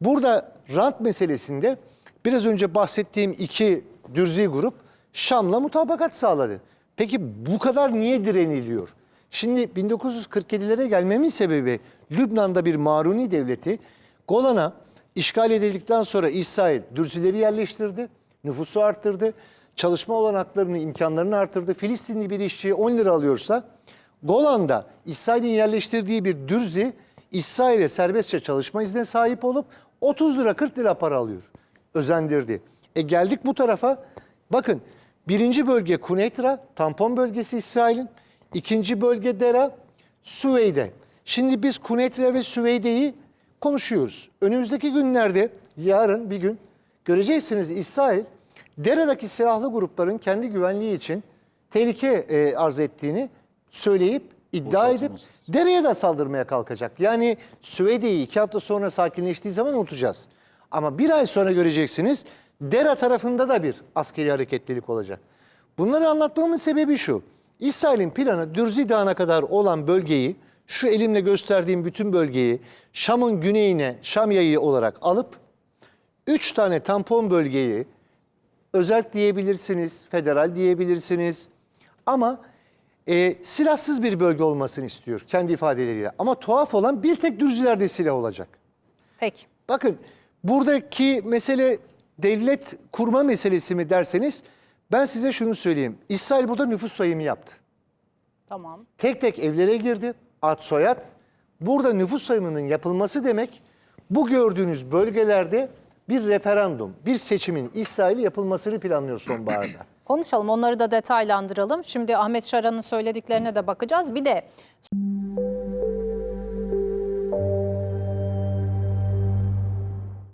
Burada rant meselesinde biraz önce bahsettiğim iki dürzi grup Şam'la mutabakat sağladı. Peki bu kadar niye direniliyor? Şimdi 1947'lere gelmemin sebebi Lübnan'da bir Maruni devleti Golan'a işgal edildikten sonra İsrail dürzileri yerleştirdi, nüfusu arttırdı, çalışma olanaklarını, imkanlarını arttırdı. Filistinli bir işçiye 10 lira alıyorsa Golan'da İsrail'in yerleştirdiği bir dürzi İsrail'e serbestçe çalışma iznine sahip olup 30 lira 40 lira para alıyor. Özendirdi. E geldik bu tarafa. Bakın birinci bölge Kuneytra, tampon bölgesi İsrail'in. İkinci bölge Dera, Süveyde. Şimdi biz Kuneytra ve Süveyde'yi konuşuyoruz. Önümüzdeki günlerde yarın bir gün göreceksiniz İsrail Dera'daki silahlı grupların kendi güvenliği için tehlike e, arz ettiğini söyleyip iddia edip Dera'ya da saldırmaya kalkacak. Yani Süveyde'yi iki hafta sonra sakinleştiği zaman unutacağız. Ama bir ay sonra göreceksiniz Dera tarafında da bir askeri hareketlilik olacak. Bunları anlatmamın sebebi şu. İsrail'in planı Dürzi Dağı'na kadar olan bölgeyi, şu elimle gösterdiğim bütün bölgeyi Şam'ın güneyine Şam yayı olarak alıp üç tane tampon bölgeyi özerk diyebilirsiniz, federal diyebilirsiniz. Ama e, silahsız bir bölge olmasını istiyor kendi ifadeleriyle. Ama tuhaf olan bir tek Dürzilerde silah olacak. Peki. Bakın buradaki mesele devlet kurma meselesi mi derseniz ben size şunu söyleyeyim. İsrail burada nüfus sayımı yaptı. Tamam. Tek tek evlere girdi. Ad soyad. Burada nüfus sayımının yapılması demek bu gördüğünüz bölgelerde bir referandum, bir seçimin İsrail'i yapılmasını planlıyor sonbaharda. Konuşalım onları da detaylandıralım. Şimdi Ahmet Şaran'ın söylediklerine de bakacağız. Bir de